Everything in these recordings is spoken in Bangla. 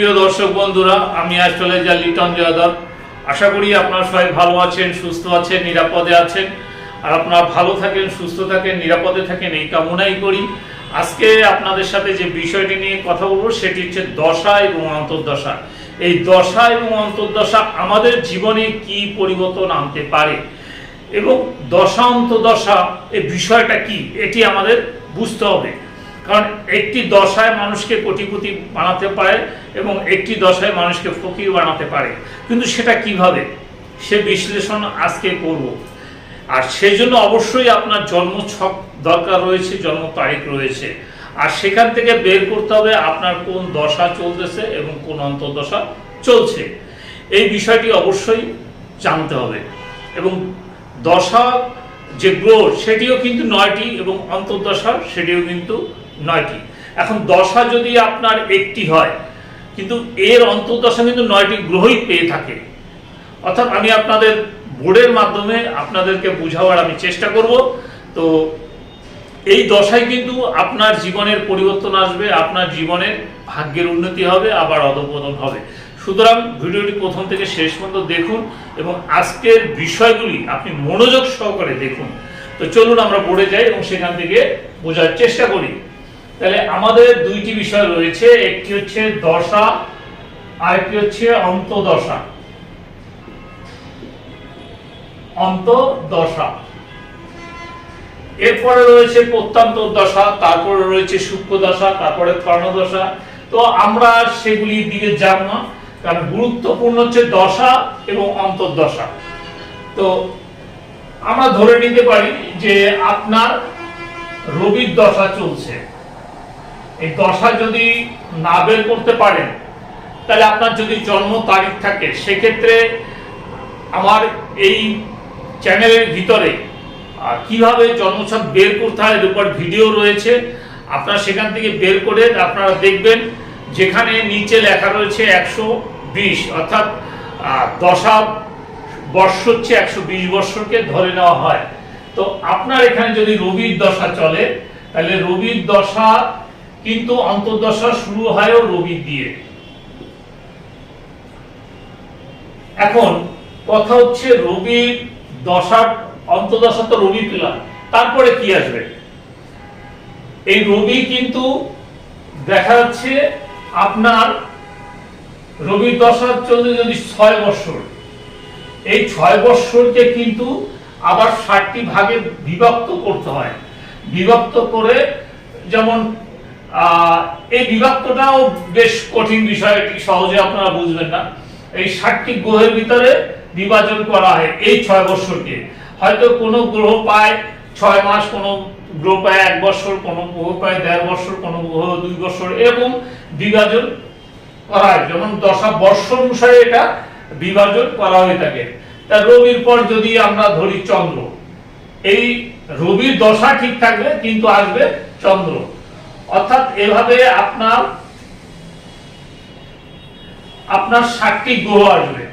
সুপ্রিয় দর্শক বন্ধুরা, আমি অ্যাস্ট্রোলজার লিটন যাদব। আশা করি আপনারা সবাই ভালো আছেন, সুস্থ আছেন, নিরাপদে আছেন। আর আপনারা ভালো থাকেন, সুস্থ থাকেন, নিরাপদে থাকেন, এই কামনাই করি। আজকে আপনাদের সাথে যে বিষয়টি নিয়ে কথা বলব, সেটি হচ্ছে দশা এবং অন্তর্দশা। এই দশা এবং অন্তর্দশা আমাদের জীবনে কি পরিবর্তন আনতে পারে? এবং দশা অন্তর্দশা এই বিষয়টা কি? এটি আমাদের বুঝতে হবে। কারণ একটি দশায় মানুষকে কোটিপতি বানাতে পারে এবং একটি দশায় মানুষকে ফকির বানাতে পারে। কিন্তু সেটা কীভাবে? সে বিশ্লেষণ আজকে করব। আর সেই জন্য অবশ্যই আপনার জন্ম ছক দরকার রয়েছে, জন্ম তারিখ রয়েছে। আর সেখান থেকে বের করতে হবে আপনার কোন দশা চলতেছে এবং কোন অন্তর্দশা চলছে। এই বিষয়টি অবশ্যই জানতে হবে। এবং দশা যে গ্রহ, সেটিও কিন্তু নয়টি এবং অন্তর্দশা, সেটিও কিন্তু নয়টি। এখন দশা যদি আপনার একটি হয়, কিন্তু এর অন্তর্দশা কিন্তু নয়টি গ্রহই পেয়ে থাকে। অর্থাৎ আমি আপনাদের বোর্ডের মাধ্যমে আপনাদেরকে বোঝাবার আমি চেষ্টা করব। তো এই দশায় কিন্তু আপনার জীবনের পরিবর্তন আসবে, আপনার জীবনের ভাগ্যের উন্নতি হবে, আবার অধপতন হবে। সুতরাং ভিডিওটি প্রথম থেকে শেষ পর্যন্ত দেখুন এবং আজকের বিষয়গুলি আপনি মনোযোগ সহকারে দেখুন। তো চলুন আমরা পড়ে যাই এবং সেখান থেকে বোঝার চেষ্টা করি। তাহলে আমাদের দুইটি বিষয় রয়েছে, একটি হচ্ছে দশা, আর একটি হচ্ছে অন্তদশা। অন্তদশা। এরপরে রয়েছে প্রত্যন্ত দশা, তারপরে রয়েছে সূক্ষ্ম দশা, তারপরে কর্ণদশা তো আমরা সেগুলির দিকে যাব না, কারণ গুরুত্বপূর্ণ হচ্ছে দশা এবং অন্তর্দশা। তো আমরা ধরে নিতে পারি যে আপনার রবির দশা চলছে। এই দশা যদি না বের করতে পারেন, তাহলে আপনার যদি জন্ম তারিখ থাকে, সেক্ষেত্রে আমার এই চ্যানেলের ভিতরে কীভাবে জন্মছক বের করতে হয় এর উপর ভিডিও রয়েছে, আপনারা সেখান থেকে বের করে আপনারা দেখবেন, যেখানে নিচে লেখা রয়েছে একশো বিশ, অর্থাৎ দশা বর্ষ হচ্ছে একশো বিশ বর্ষকে ধরে নেওয়া হয়। তো আপনার এখানে যদি রবির দশা চলে, তাহলে রবির দশা কিন্তু অন্তর্দশা শুরু হয়ও রবি দিয়ে। এখন কথা হচ্ছে রবির দশার অন্তদশা তো রবি পেলাম তারপরে কি আসবে? এই রবি কিন্তু দেখা যাচ্ছে আপনার রবির দশা চলতে যদি ছয় বছর এই ছয় বৎসরকে কিন্তু আবার ষাটটি ভাগে বিভক্ত করতে হয়। বিভক্ত করে যেমন এই বিভক্তটাও বেশ কঠিন বিষয় সহজে আপনারা বুঝবেন না। এই ষাটটি গ্রহের ভিতরে বিভাজন করা হয় এই ছয় বৎসরকে। হয়তো কোনো গ্রহ পায় ছয় মাস, কোনো গ্রহ পায় এক বছর কোনো গ্রহ পায় দেড় বছর কোনো গ্রহ দুই বছর এরকম বিভাজন করা হয়। যেমন দশা বর্ষ অনুসারে এটা বিভাজন করা হয়ে থাকে। তা রবির পর যদি আমরা ধরি চন্দ্র, এই রবির দশা ঠিক থাকবে কিন্তু আসবে চন্দ্র। অর্থাৎ এভাবে আপনার আপনার সাতটি গ্রহ আসবে।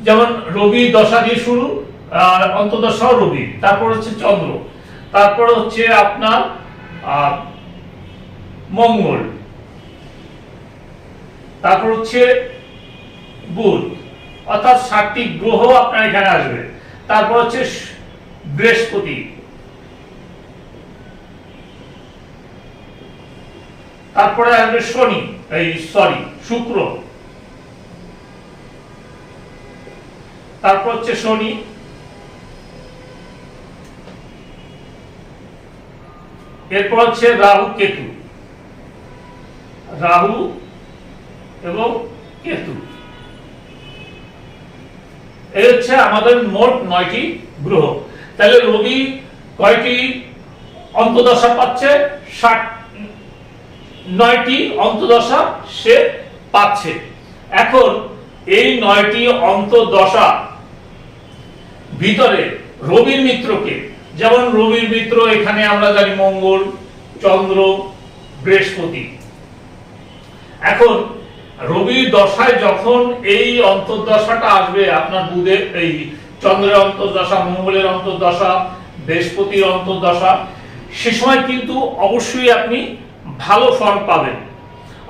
যেমন রবি দশা দিয়ে শুরু আহ, অন্তদশাও রবি তারপর হচ্ছে চন্দ্র তারপর হচ্ছে আপনার মঙ্গল তারপর হচ্ছে বুধ অর্থাৎ সাতটি গ্রহ আপনার এখানে আসবে। তারপর হচ্ছে বৃহস্পতি তারপরে আসবে শনি, এই সরি শুক্র। তারপর হচ্ছে শনি। এরপর হচ্ছে রাহু, কেতু। রাহু এবং কেতু। এই হচ্ছে আমাদের মোট নয়টি গ্রহ। তাহলে রবি কয়টি? অন্তদশা পাচ্ছে ষাট। নয়টি অন্তদশা সে পাচ্ছে। এখন এই নয়টি অন্তদশা ভিতরে রবির মিত্রকে, যেমন রবির মিত্র এখানে আমরা জানি মঙ্গল, চন্দ্র, বৃহস্পতি। এখন রবির দশায় যখন এই অন্তর্দশাটা আসবে, আপনার বুধের এই চন্দ্রের অন্তর্দশা, মঙ্গলের অন্তর্দশা, বৃহস্পতির অন্তর্দশা, সে সময় কিন্তু অবশ্যই আপনি ভালো ফল পাবেন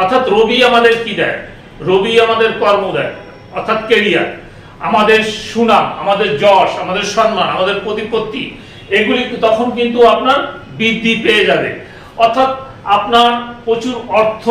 অর্থাৎ রবি আমাদের কি দেয়? রবি আমাদের কর্ম দেয়, অর্থাৎ কেরিয়ার আমাদের সুনাম, আমাদের যশ, আমাদের সম্মান, আমাদের প্রতিপত্তি, এগুলি তখন কিন্তু আপনার বৃদ্ধি পেয়ে যাবে। অর্থাৎ আপনার প্রচুর অর্থ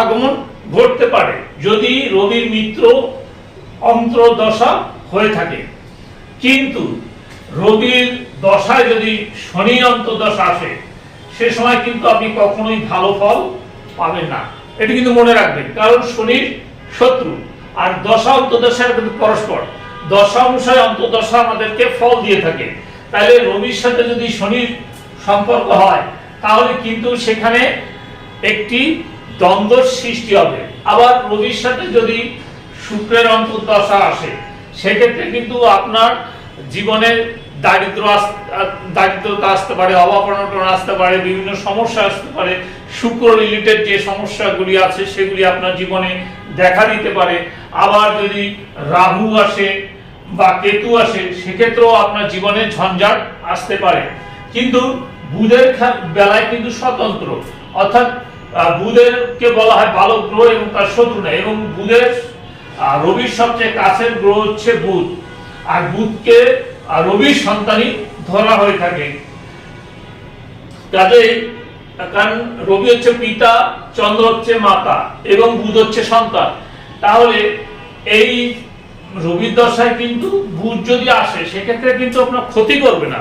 আগমন ঘটতে পারে, যদি রবির মিত্র অন্তর্দশা হয়ে থাকে। কিন্তু রবির দশায় যদি শনির অন্তর্দশা আসে সে সময় কিন্তু আপনি কখনোই ভালো ফল পাবেন না। এটি কিন্তু মনে রাখবেন, কারণ শনির শত্রু। আর দশা অন্তর্দশার কিন্তু পরস্পর। দশা অনুসারে অন্তর্দশা আমাদেরকে ফল দিয়ে থাকে। তাহলে রবির সাথে যদি শনির সম্পর্ক হয়, তাহলে কিন্তু সেখানে একটি দ্বন্দ্বর সৃষ্টি হবে। আবার রবির সাথে যদি শুক্রের অন্তর্দশা আসে, সেক্ষেত্রে কিন্তু আপনার জীবনের দারিদ্র দারিদ্রতা আসতে পারে, অভাব আসতে পারে, বিভিন্ন সমস্যা আসতে পারে, শুক্র রিলেটেড যে সমস্যাগুলি আছে সেগুলি আপনার জীবনে দেখা দিতে পারে। আবার যদি রাহু আসে বা কেতু আসে, সেক্ষেত্রেও আপনার জীবনে ঝঞ্ঝাট আসতে পারে। কিন্তু বুধের বেলায় কিন্তু স্বতন্ত্র। অর্থাৎ বুধেরকে বলা হয় ভালো গ্রহ এবং তার শত্রু না এবং বুধের রবির সবচেয়ে কাছের গ্রহ হচ্ছে বুধ। আর বুধকে আহ, রবির সন্তানই ধরা হয়ে থাকে। কাজেই কারণ রবি হচ্ছে পিতা চন্দ্র হচ্ছে মাতা এবং বুধ হচ্ছে সন্তান। তাহলে এই রবির দশায় কিন্তু বুধ যদি আসে সেক্ষেত্রে কিন্তু আপনার ক্ষতি করবে না।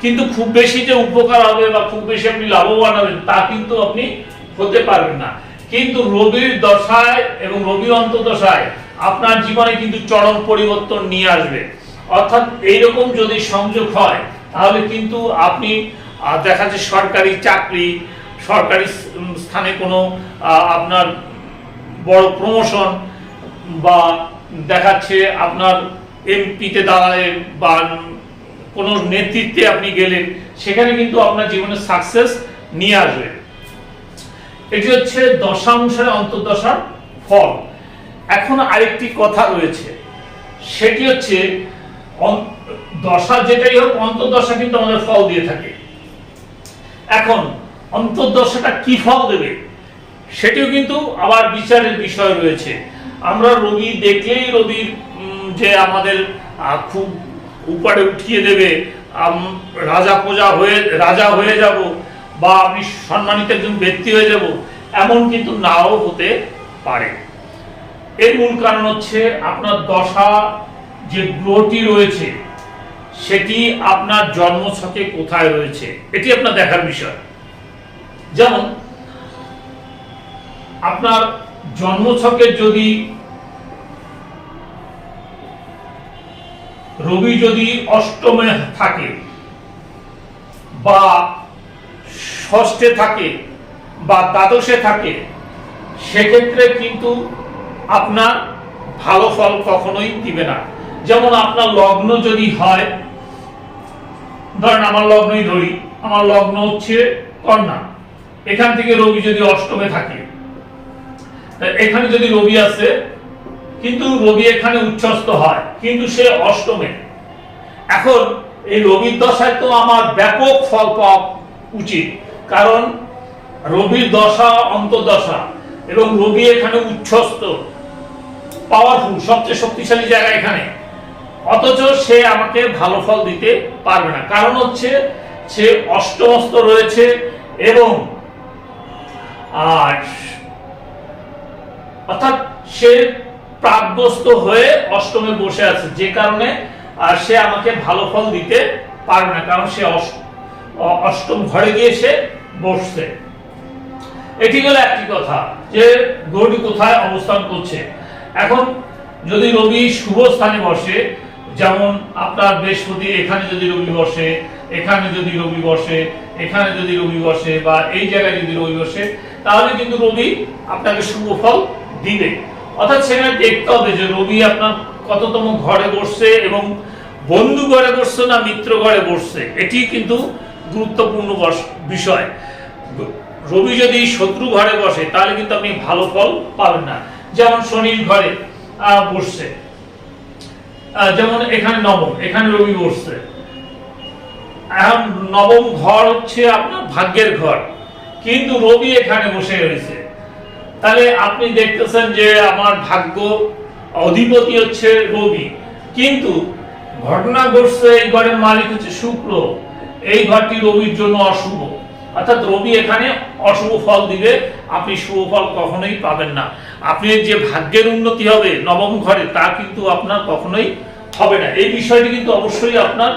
কিন্তু খুব বেশি যে উপকার হবে বা খুব বেশি আপনি লাভবান হবেন তা কিন্তু আপনি হতে পারবেন না। কিন্তু রবির দশায় এবং রবির অন্তর্দশায় আপনার জীবনে কিন্তু চরম পরিবর্তন নিয়ে আসবে। অর্থাৎ এইরকম যদি সংযোগ হয়, তাহলে কিন্তু আপনি দেখা সরকারি চাকরি, সরকারি স্থানে কোনো আপনার বড় প্রমোশন বা দেখাচ্ছে আপনার এমপিতে দাঁড়ালেন বা কোনো নেতৃত্বে আপনি গেলেন, সেখানে কিন্তু আপনার জীবনে সাকসেস নিয়ে আসবে। এটি হচ্ছে দশাংশের অন্তর্দশার ফল। এখন আরেকটি কথা রয়েছে, সেটি হচ্ছে দশা যেটাই হোক অন্তর্দশা কিন্তু আমাদের ফল দিয়ে থাকে। এখন অন্তর্দশাটা কি ফল দেবে? সেটিও কিন্তু আবার বিচারের বিষয় রয়েছে। আমরা রবি দেখলেই উম, যে আমাদের খুব উপরে উঠিয়ে দেবে রাজা প্রজা হয়ে রাজা হয়ে যাব বা আমি সম্মানিত একজন ব্যক্তি হয়ে যাব এমন কিন্তু নাও হতে পারে। এর মূল কারণ হচ্ছে আপনার দশা যে গ্রহটি রয়েছে, সেটি আপনার জন্মছকে কোথায় রয়েছে, এটি আপনার দেখার বিষয়। যেমন, আপনার জন্মছকে যদি রবি যদি অষ্টমে থাকে বা ষষ্ঠে থাকে বা দ্বাদশে থাকে, সেক্ষেত্রে কিন্তু আপনার ভালো ফল কখনোই দিবে না। যেমন আপনার লগ্ন যদি হয়, ধরেন আমার লগ্নই ধরি, আমার লগ্ন হচ্ছে কন্যা। এখান থেকে রবি যদি অষ্টমে থাকে। এখানে যদি রবি আছে, কিন্তু রবি এখানে উচ্চস্ত হয়, কিন্তু সে অষ্টমে। এখন এই রবির দশায় তো আমার ব্যাপক ফল পাওয়া উচিত, কারণ রবির দশা অন্তর্দশা, এবং রবি এখানে উচ্ছ্বস্ত পাওয়ারফুল সবচেয়ে শক্তিশালী জায়গা এখানে। অথচ সে আমাকে ভালো ফল দিতে পারবে না। কারণ হচ্ছে, সে অষ্টমস্ত রয়েছে এবং আর অর্থাৎ সে প্রাগ্যস্ত হয়ে অষ্টমে বসে আছে। যে কারণে সে আমাকে ভালো ফল দিতে পারবে না, কারণ সে অষ্টম ঘরে গিয়ে সে বসছে। এটি গেল একটি কথা যে গ্রহটি কোথায় অবস্থান করছে। এখন যদি রবি শুভ স্থানে বসে যেমন আপনার বৃহস্পতি, এখানে যদি রবি বসে, এখানে যদি রবি বসে, এখানে যদি রবি বসে, বা এই জায়গায় যদি রবি বসে, তাহলে কিন্তু রবি আপনাকে শুভ ফল দিবে। অর্থাৎ সেখানে দেখতে হবে যে রবি আপনার কততম ঘরে বসছে এবং বন্ধু ঘরে বসছে না মিত্র ঘরে বসছে। এটি কিন্তু গুরুত্বপূর্ণ বিষয়। রবি যদি শত্রু ঘরে বসে, তাহলে কিন্তু আপনি ভালো ফল পাবেন না। যেমন শনির ঘরে বসছে। যেমন এখানে নবম, এখানে রবি বসছে। এখন নবম ঘর হচ্ছে আপনার ভাগ্যের ঘর। কিন্তু রবি এখানে বসে রয়েছে। তাহলে আপনি দেখতেছেন যে আমার ভাগ্য অধিপতি হচ্ছে রবি। কিন্তু ঘটনা ঘটছে, এই ঘরের মালিক হচ্ছে শুক্র। এই ঘরটি রবির জন্য অশুভ। অর্থাৎ রবি এখানে অশুভ ফল দিবে। আপনি শুভ ফল কখনোই পাবেন না। আপনি যে ভাগ্যের উন্নতি হবে নবম ঘরে, তা কিন্তু আপনার কখনোই হবে না। এই বিষয়টি কিন্তু অবশ্যই আপনার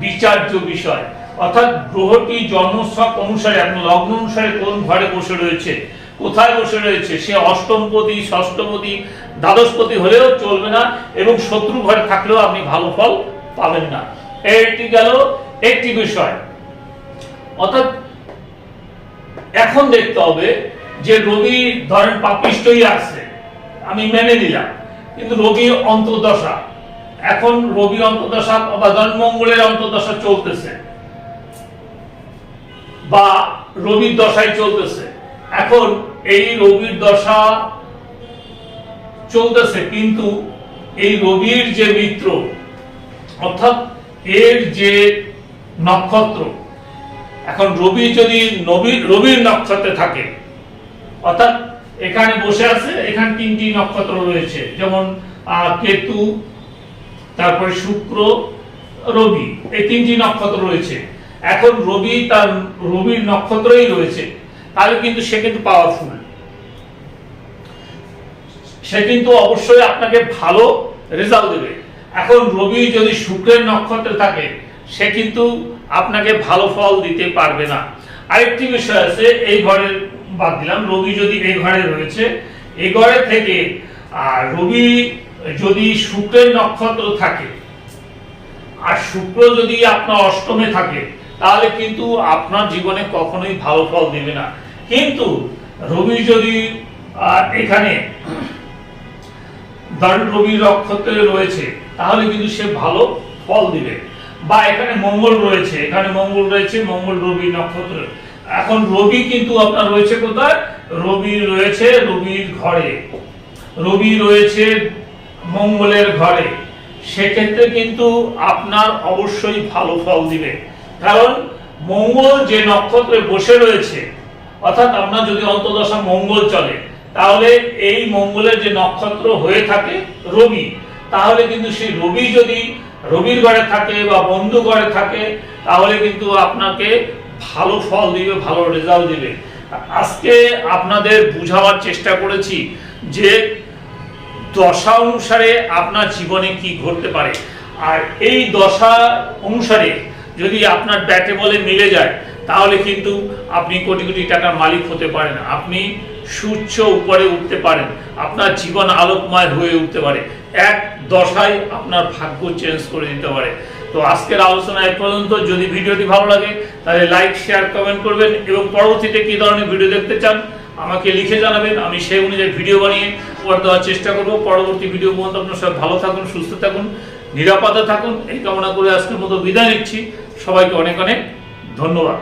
বিচার্য বিষয়। অর্থাৎ গ্রহটি জন্মছক অনুসারে আপনার লগ্ন অনুসারে কোন ঘরে বসে রয়েছে, কোথায় বসে রয়েছে, সে অষ্টমপতি, ষষ্ঠপতি, দ্বাদশপতি হলেও চলবে না, এবং শত্রু ঘরে থাকলেও আপনি ভালো ফল পাবেন না। এটি গেল একটি বিষয়। অর্থাৎ এখন দেখতে হবে যে রবি ধরেন পাপিষ্টই আছে, আমি মেনে নিলাম। কিন্তু রবি অন্তর্দশা। এখন রবি অন্তর্দশা বা ধরেন মঙ্গলের অন্তর্দশা চলতেছে। বা রবির দশায় চলতেছে। এখন এই রবির দশা চলতেছে, কিন্তু এই রবির যে মিত্র, অর্থাৎ এর যে নক্ষত্র, এখন রবি যদি নবীর রবির নক্ষত্রে থাকে অর্থাৎ এখানে বসে আছে, এখানে তিনটি নক্ষত্র রয়েছে। যেমন কেতু, তারপরে শুক্র, রবি। এই তিনটি নক্ষত্র রয়েছে। এখন রবি তার, রবির নক্ষত্রই রয়েছে। তাহলে কিন্তু সে কিন্তু পাওয়ারফুল সে কিন্তু অবশ্যই আপনাকে ভালো রেজাল্ট দেবে। এখন রবি যদি শুক্রের নক্ষত্রে থাকে, সে কিন্তু আপনাকে ভালো ফল দিতে পারবে না। আরেকটি বিষয় আছে, এই ঘরের বাদ দিলাম, রবি যদি এই ঘরে রয়েছে, এই ঘরে থেকে, আর রবি যদি শুক্রের নক্ষত্র থাকে, আর শুক্র যদি আপনার অষ্টমে থাকে, তাহলে কিন্তু আপনার জীবনে কখনোই ভালো ফল দেবে না। কিন্তু রবি যদি এখানে ধরেন রবি নক্ষত্রে রয়েছে, তাহলে কিন্তু সে ভালো ফল দিবে। বা এখানে মঙ্গল রয়েছে, এখানে মঙ্গল রয়েছে, মঙ্গল রবি নক্ষত্র। এখন রবি কিন্তু আপনার রয়েছে কোথায়? রবি রয়েছে রবির ঘরে। রবি রয়েছে মঙ্গলের ঘরে। সেক্ষেত্রে কিন্তু আপনার অবশ্যই ভালো ফল দিবে। কারণ মঙ্গল যে নক্ষত্রে বসে রয়েছে, অর্থাৎ আপনার যদি অন্তদশা মঙ্গল চলে, তাহলে এই মঙ্গলের যে নক্ষত্র হয়ে থাকে রবি। তাহলে কিন্তু সেই রবি যদি রবির ঘরে থাকে বা বন্ধু ঘরে থাকে, তাহলে কিন্তু আপনাকে ভালো ফল দিবে, ভালো রেজাল্ট দিবে। আজকে আপনাদের বুঝাবার চেষ্টা করেছি যে দশা অনুসারে আপনার জীবনে কি ঘটতে পারে। আর এই দশা অনুসারে যদি আপনার ব্যাটে বলে মিলে যায়, তাহলে কিন্তু আপনি কোটি কোটি টাকার মালিক হতে পারেন। আপনি সূর্য উপরে উঠতে পারেন। আপনার জীবন আলোকময় হয়ে উঠতে পারে। এক দশায় আপনার ভাগ্য চেঞ্জ করে দিতে পারে। তো আজকের আলোচনা এক পর্যন্ত। যদি ভিডিওটি ভালো লাগে, তাহলে লাইক শেয়ার কমেন্ট করবেন এবং পরবর্তীতে কি ধরনের ভিডিও দেখতে চান, আমাকে লিখে জানাবেন। আমি সেই অনুযায়ী ভিডিও বানিয়ে উপহার দেওয়ার চেষ্টা করব। পরবর্তী ভিডিও পর্যন্ত আপনার সবাই ভালো থাকুন, সুস্থ থাকুন, নিরাপদে থাকুন। এই কামনা করে আজকের মতো বিদায় নিচ্ছি। সবাইকে অনেক অনেক ধন্যবাদ।